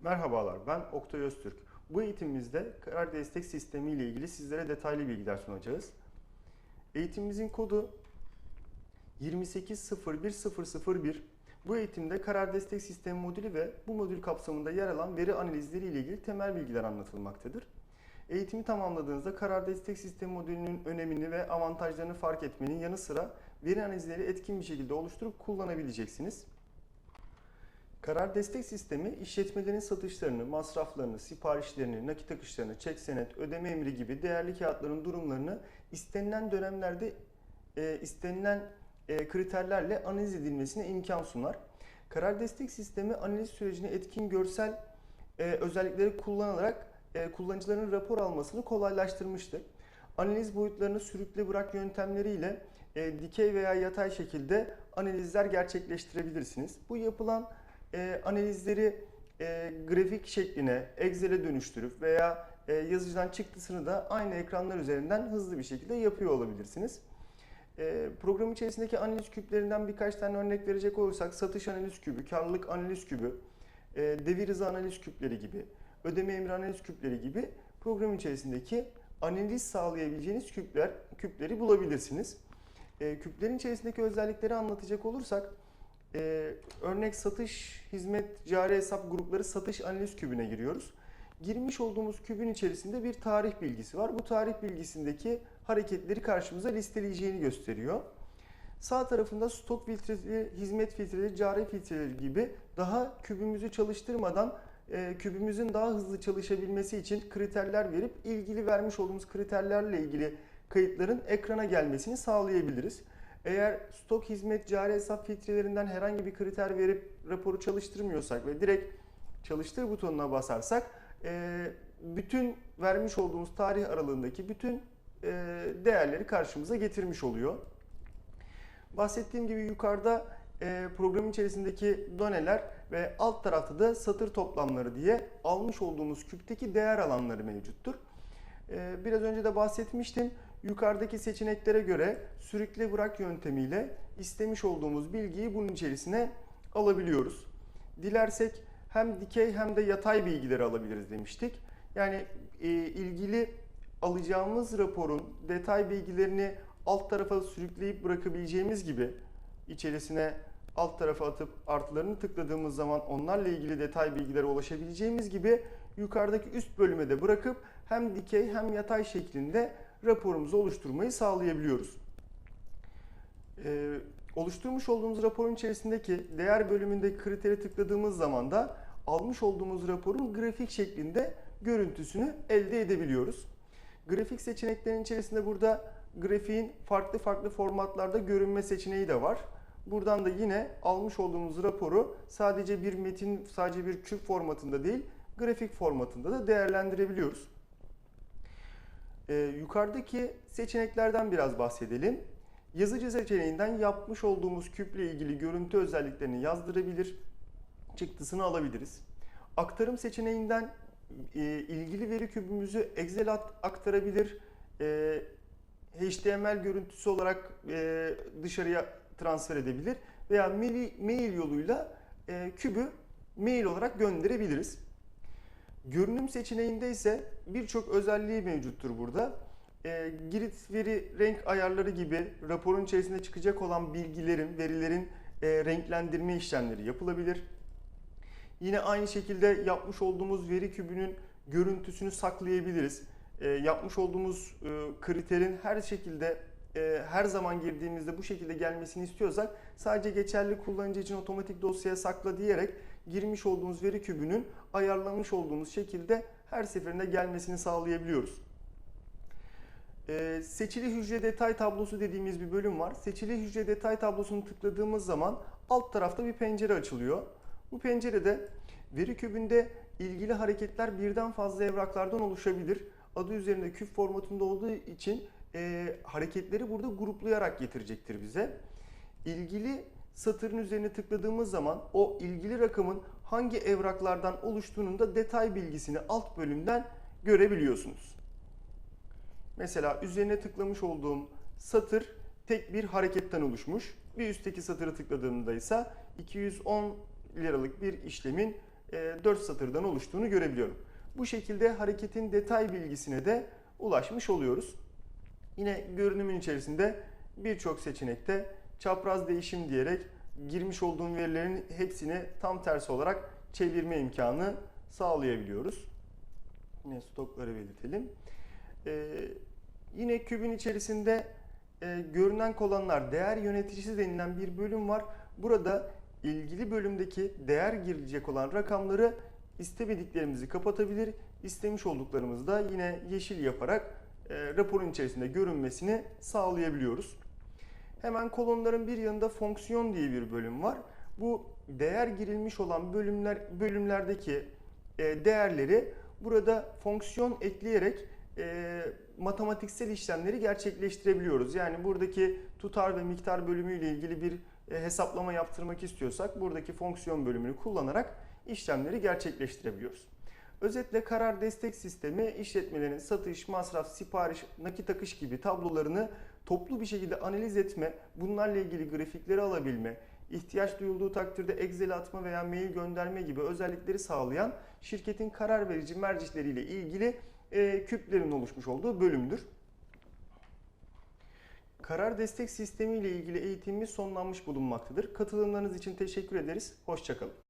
Merhabalar, ben Oktay Öztürk. Bu eğitimimizde karar destek sistemi ile ilgili sizlere detaylı bilgiler sunacağız. Eğitimimizin kodu 2801001. Bu eğitimde karar destek sistemi modülü ve bu modül kapsamında yer alan veri analizleri ile ilgili temel bilgiler anlatılmaktadır. Eğitimi tamamladığınızda karar destek sistemi modülünün önemini ve avantajlarını fark etmenin yanı sıra veri analizleri etkin bir şekilde oluşturup kullanabileceksiniz. Karar destek sistemi işletmelerin satışlarını, masraflarını, siparişlerini, nakit akışlarını, çek senet, ödeme emri gibi değerli kağıtların durumlarını istenilen dönemlerde e, istenilen e, kriterlerle analiz edilmesine imkan sunar. Karar destek sistemi analiz sürecini etkin görsel e, özellikleri kullanarak e, kullanıcıların rapor almasını kolaylaştırmıştır. Analiz boyutlarını sürükle bırak yöntemleriyle e, dikey veya yatay şekilde analizler gerçekleştirebilirsiniz. Bu yapılan e, analizleri e, grafik şekline, Excel'e dönüştürüp veya e, yazıcıdan çıktısını da aynı ekranlar üzerinden hızlı bir şekilde yapıyor olabilirsiniz. E, program içerisindeki analiz küplerinden birkaç tane örnek verecek olursak satış analiz kübü, karlılık analiz kübü, e, devir hızı analiz küpleri gibi, ödeme emri analiz küpleri gibi program içerisindeki analiz sağlayabileceğiniz küpler küpleri bulabilirsiniz. E, küplerin içerisindeki özellikleri anlatacak olursak ee, örnek satış, hizmet, cari hesap grupları satış analiz kübüne giriyoruz. Girmiş olduğumuz kübün içerisinde bir tarih bilgisi var. Bu tarih bilgisindeki hareketleri karşımıza listeleyeceğini gösteriyor. Sağ tarafında stok filtreleri, hizmet filtreleri, cari filtreleri gibi daha kübümüzü çalıştırmadan e, kübümüzün daha hızlı çalışabilmesi için kriterler verip ilgili vermiş olduğumuz kriterlerle ilgili kayıtların ekrana gelmesini sağlayabiliriz. Eğer stok hizmet cari hesap filtrelerinden herhangi bir kriter verip raporu çalıştırmıyorsak ve direkt çalıştır butonuna basarsak e, bütün vermiş olduğumuz tarih aralığındaki bütün e, değerleri karşımıza getirmiş oluyor. Bahsettiğim gibi yukarıda e, program içerisindeki doneler ve alt tarafta da satır toplamları diye almış olduğumuz küpteki değer alanları mevcuttur. Biraz önce de bahsetmiştim. Yukarıdaki seçeneklere göre sürükle bırak yöntemiyle istemiş olduğumuz bilgiyi bunun içerisine alabiliyoruz. Dilersek hem dikey hem de yatay bilgileri alabiliriz demiştik. Yani e, ilgili alacağımız raporun detay bilgilerini alt tarafa sürükleyip bırakabileceğimiz gibi içerisine alt tarafa atıp artılarını tıkladığımız zaman onlarla ilgili detay bilgilere ulaşabileceğimiz gibi yukarıdaki üst bölüme de bırakıp hem dikey hem yatay şeklinde raporumuzu oluşturmayı sağlayabiliyoruz. Ee, oluşturmuş olduğumuz raporun içerisindeki değer bölümündeki kriteri tıkladığımız zaman da almış olduğumuz raporun grafik şeklinde görüntüsünü elde edebiliyoruz. Grafik seçeneklerinin içerisinde burada grafiğin farklı farklı formatlarda görünme seçeneği de var. Buradan da yine almış olduğumuz raporu sadece bir metin, sadece bir küp formatında değil, grafik formatında da değerlendirebiliyoruz. Ee, yukarıdaki seçeneklerden biraz bahsedelim. Yazıcı seçeneğinden yapmış olduğumuz küple ilgili görüntü özelliklerini yazdırabilir, çıktısını alabiliriz. Aktarım seçeneğinden e, ilgili veri kübümüzü Excel aktarabilir, e, HTML görüntüsü olarak e, dışarıya transfer edebilir veya mail, mail yoluyla e, kübü mail olarak gönderebiliriz. Görünüm seçeneğinde ise birçok özelliği mevcuttur burada. E, girit veri renk ayarları gibi raporun içerisinde çıkacak olan bilgilerin, verilerin e, renklendirme işlemleri yapılabilir. Yine aynı şekilde yapmış olduğumuz veri kübünün görüntüsünü saklayabiliriz. E, yapmış olduğumuz e, kriterin her şekilde e, her zaman girdiğimizde bu şekilde gelmesini istiyorsak sadece geçerli kullanıcı için otomatik dosyaya sakla diyerek girmiş olduğumuz veri kübünün ayarlamış olduğumuz şekilde her seferinde gelmesini sağlayabiliyoruz. Ee, seçili hücre detay tablosu dediğimiz bir bölüm var. Seçili hücre detay tablosunu tıkladığımız zaman alt tarafta bir pencere açılıyor. Bu pencerede veri kübünde ilgili hareketler birden fazla evraklardan oluşabilir. Adı üzerinde küp formatında olduğu için e, hareketleri burada gruplayarak getirecektir bize. İlgili satırın üzerine tıkladığımız zaman o ilgili rakamın hangi evraklardan oluştuğunun da detay bilgisini alt bölümden görebiliyorsunuz. Mesela üzerine tıklamış olduğum satır tek bir hareketten oluşmuş. Bir üstteki satırı tıkladığımda ise 210 liralık bir işlemin 4 satırdan oluştuğunu görebiliyorum. Bu şekilde hareketin detay bilgisine de ulaşmış oluyoruz. Yine görünümün içerisinde birçok seçenekte çapraz değişim diyerek girmiş olduğum verilerin hepsini tam tersi olarak çevirme imkanı sağlayabiliyoruz. Yine stokları belirtelim. Ee, yine kübün içerisinde e, görünen kolonlar değer yöneticisi denilen bir bölüm var. Burada ilgili bölümdeki değer girilecek olan rakamları istemediklerimizi kapatabilir, istemiş olduklarımızı da yine yeşil yaparak e, raporun içerisinde görünmesini sağlayabiliyoruz. Hemen kolonların bir yanında fonksiyon diye bir bölüm var. Bu değer girilmiş olan bölümler bölümlerdeki e, değerleri burada fonksiyon ekleyerek e, matematiksel işlemleri gerçekleştirebiliyoruz. Yani buradaki tutar ve miktar bölümüyle ilgili bir e, hesaplama yaptırmak istiyorsak buradaki fonksiyon bölümünü kullanarak işlemleri gerçekleştirebiliyoruz. Özetle karar destek sistemi işletmelerin satış, masraf, sipariş, nakit akış gibi tablolarını toplu bir şekilde analiz etme, bunlarla ilgili grafikleri alabilme, ihtiyaç duyulduğu takdirde Excel atma veya mail gönderme gibi özellikleri sağlayan şirketin karar verici mercihleriyle ilgili e, küplerin oluşmuş olduğu bölümdür. Karar destek sistemi ile ilgili eğitimimiz sonlanmış bulunmaktadır. Katılımlarınız için teşekkür ederiz. Hoşçakalın.